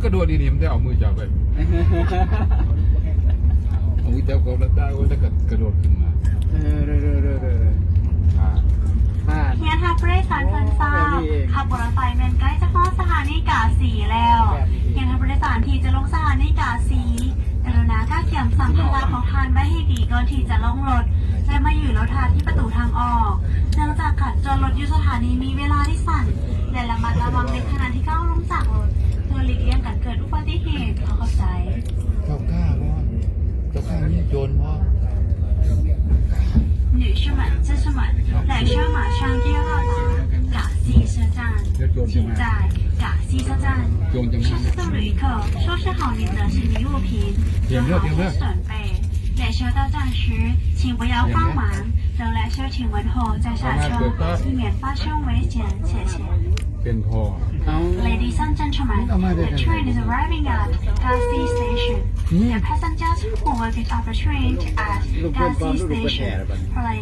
มันกระโดดดีๆมันได้เอามือจับไปเอามือจับกบแล้วได้ว่าถ้าเกิดกระโดดขึ้นมาเออเด้อเด้อเด้อเด้ออ่าผ่านเฮียทับผู้โดยสารเพิ่นทราบขับรถไฟแมนใกล้จะเข้าสถานีกาสีแล้วเฮียทับผู้โดยสารที่จะลงสถานีกาสีกรุณาก้าเขียมสัมภาระของทานไว้ให้ดีก่อนที่จะลงรถและมาอยู่รถทานที่ประตูทางออกเนื่องจากขัดจนรถอยู่สถานีมีเวลาที่สั้นและระมัดระวังในขณะที่ก้าวลงจากรถ เพื่อหลีกเลี่ยงการเกิดอุบัติเหตุเขาเข้าใจ เจ้าข้าบ่เจ้าข้านี่โจรบ่ 女士们、先生们，列车马上就要到达嘎西车站，请在嘎西车站。 โจรจะ 车 มา 上的旅客收拾好您的行李物品，做好好准备。列车到站时，请不要慌忙，等列车停稳后再下车，避免发生危险。谢谢。 เป็นพ่อ เอา Ladies and gentlemen, the train is arriving at Gasi Station. The passengers who will get off the train at Gasi Station,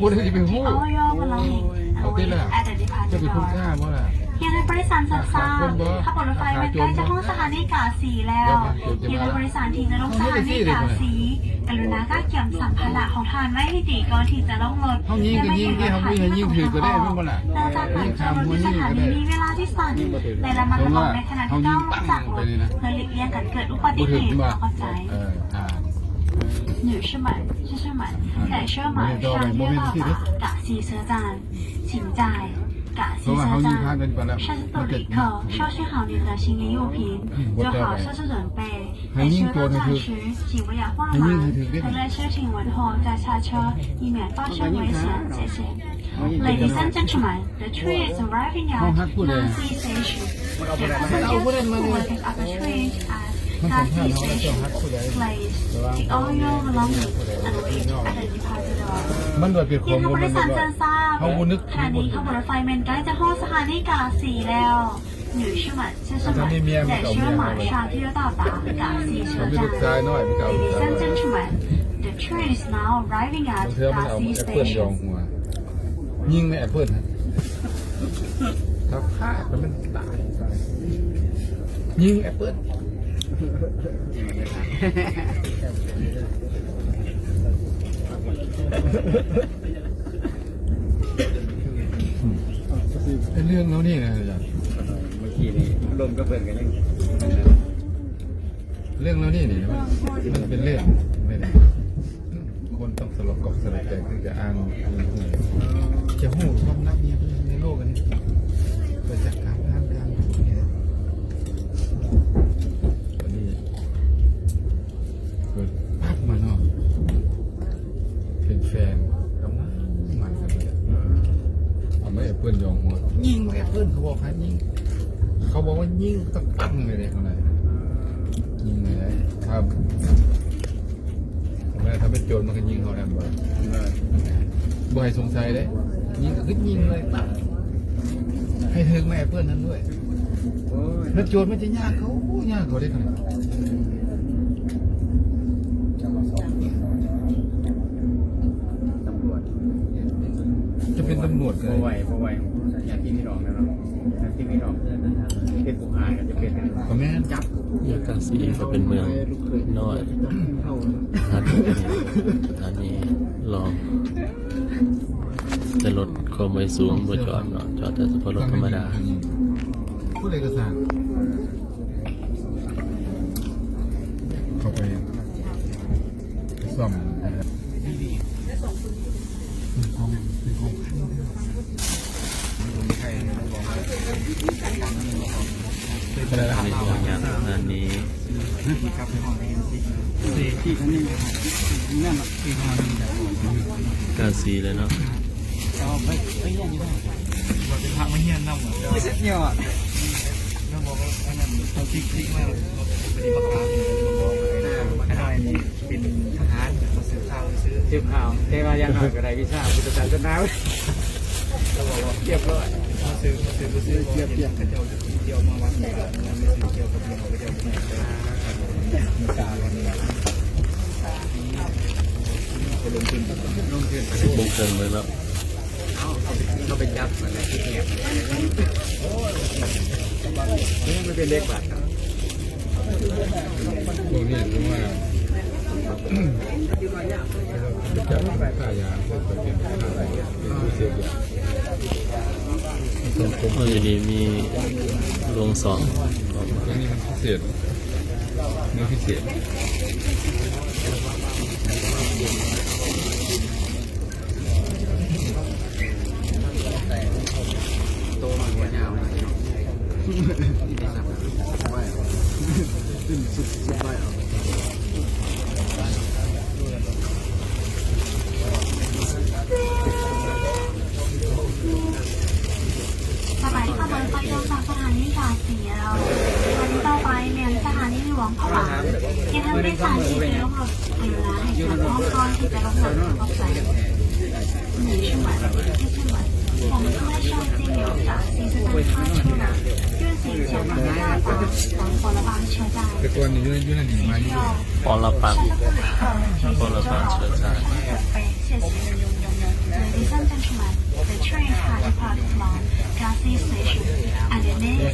please take all your belongings and wait at the เจ้า departure เป็นคนฆ่า door. บ่ล่ะ ยังให้บริษัททราบทราบขบวนรถไฟมันใกล้จะห้องสถานีกาสีแล้วยังให้บริษัทที่จะลงสถานีกาสีกรุณาก้าเกี่ยมสัมภาระของทานไว้ให้ดีก่อนที่จะลงรถ เขายิงก็ยิงที่เขาไม่ให้ยิงถือก็ได้ไม่บ่ล่ะ เนื่องจากการจอดรถที่สถานีมีเวลาที่สั้นในระมัดระวังในขณะที่ก้าวลงจากรถเพื่อหลีกเลี่ยงการเกิดอุบัติ บ่ เห ถึง ตุ บ่ เข้าใจ เอออ่า 女士们、先生们，列车马上就到达嘎西车站，请在 嘎西车站。上车的旅客收拾好您的行李物品，做好下车准备。列车到站时，请不要慌忙，等待车停稳后再下车，以免发生危险。谢谢。Ladies and gentlemen, the train is arriving at Nancy Station. The passengers who will get off the train at Kathy Bates, plays the oriole along with an มันโดยเปรียขยิอนงดีผู้โดยสารว่าจทราบเขาวุ้นนึก ขณะนี้ขบวนรถไฟแมนใกล้จะเข้าสถานีกาสีแล้วหนูชื่อหมันชื่อสมัยแต่เชื่อหมาชาที่ต่อตากาสีเชื่อใจชายน้อยมันก็เอ Ladies and gentlemen the train is now arriving at Gasi เปิ station ยิงไม่แอปเปิลนะถ้าพลาดแล้วมันตายยิงแอปเปิล เป็นเรื่องแล้วนี่นะอาจารย์เมื่อกี้นี่ลมก็เบิ่งกันยังเรื่องแล้วนี่นี่มันมันเป็นเรื่องไม่ได้คนต้องสลบกอกสลบใจคือจะอ่านจะหูความนับเนี่ยในโลกอันนี้เกิดจากการอ่านการนี่แหละวันนี้เกิดปั๊บมาเนาะเป็นแฟนกำลังมันกันเลยเอาไม่แอปเปิล ยองหัวยิงแอปเขาบอกให้ยิงเขาบอกว่ายิงต้องตั้งเลยเลยข้างในยิงเลยครับแม่ถ้าเป็นโจรมันก็ยิงเขาแอมบ่บ่ให้สงสัยเลยยิงก็คือยิงเลยตัดให้ถึงแม่เพื่อนนั้นด้วยโอ้ยแล้วโจรมันจะยากเขายากเขาได้ขนาด ตำรวจ จะเป็นตำรวจเลบ่ไหวยยบ่ไหวอยากกินพี่น้องนะเนาะอยากกินพี่น้องเป็นผู้หายก็จะเป็นก็แม่นจับยากาซีก็เป็นเมืองน้อยเข้าสถานีสถานีรอง แต่รถความไวสูงบ่จอดเนาะจอดแต่เฉพาะรถธรรมดา ผู้ใดก็สั่งเข้าไปซ่อมนะครับเป็นของ เป็นของใครเป็นของใครเป็นอะไรนะในตัวอย่างสถานีสี่ที่เขานี่นั่นที่เขานี่กาซีเลยเนาะเอาไปไปเยี่ยมนี่ได้เราจะพักไม่เฮียนน้ำเหมือนเดิมไม่เสร็จเนี่ยอะน้ำบอกว่าอันนั้นเขาคลิกคลิกมากเราปฏิบัติการบอกว่าอันนั้นนี่เป็นทหารมาซื้อข้าวซื้อ สืบข่าวแต่ว่ายังหน่อยก็ได้วิชาพุทธศาสนาเราบอกว่าเรียบร้อยมาซื้อมาซื้อมาซื้อเทียบเทียบกันเจ้าจะเที่ยวมาวัดกันไม่ซื้อเที่ยวกับเมียเขาไปเที่ยวกับเมียมีตาวันนี้ลงทุนลงทุนไปสิบโมงครึ่งเลยเนาะเอาเอาเขาไปจับอะไรที่เงียบนี่ไมันเป็นเลขบัตรครับพวกนี้ถือว่าจะค่ายาเพื่อเป็นค่าอะไรเป็นผู้เสียยาสังคมเมื่ออยู่ดีมีลงสองอันนี้มันพิเศษนื้อพิเศษโตมาหัวยาว ของถวายจะทำด้วสารที่เป็นรบเหลืให้กับน้องรที่จะรับหลบออกไปหนึ่งช่วงที่ช่วยผมช่วยชอบจริงเหรอจากสิ่งที่เป็นข้าช่วชื่อสิ่งเฉียวหน้าตาของปลปังเชื่อใจตะโกนอยู่ยื่นหนึ่งมาอยู่ปลปังปลปังเชื่อใจไปเชื่อสิ่ง Ladies and gentlemen, the train has departed from Gazi Station, and the name is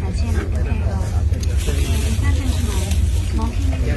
感谢您的配合。以下正是门，Monkey 这个。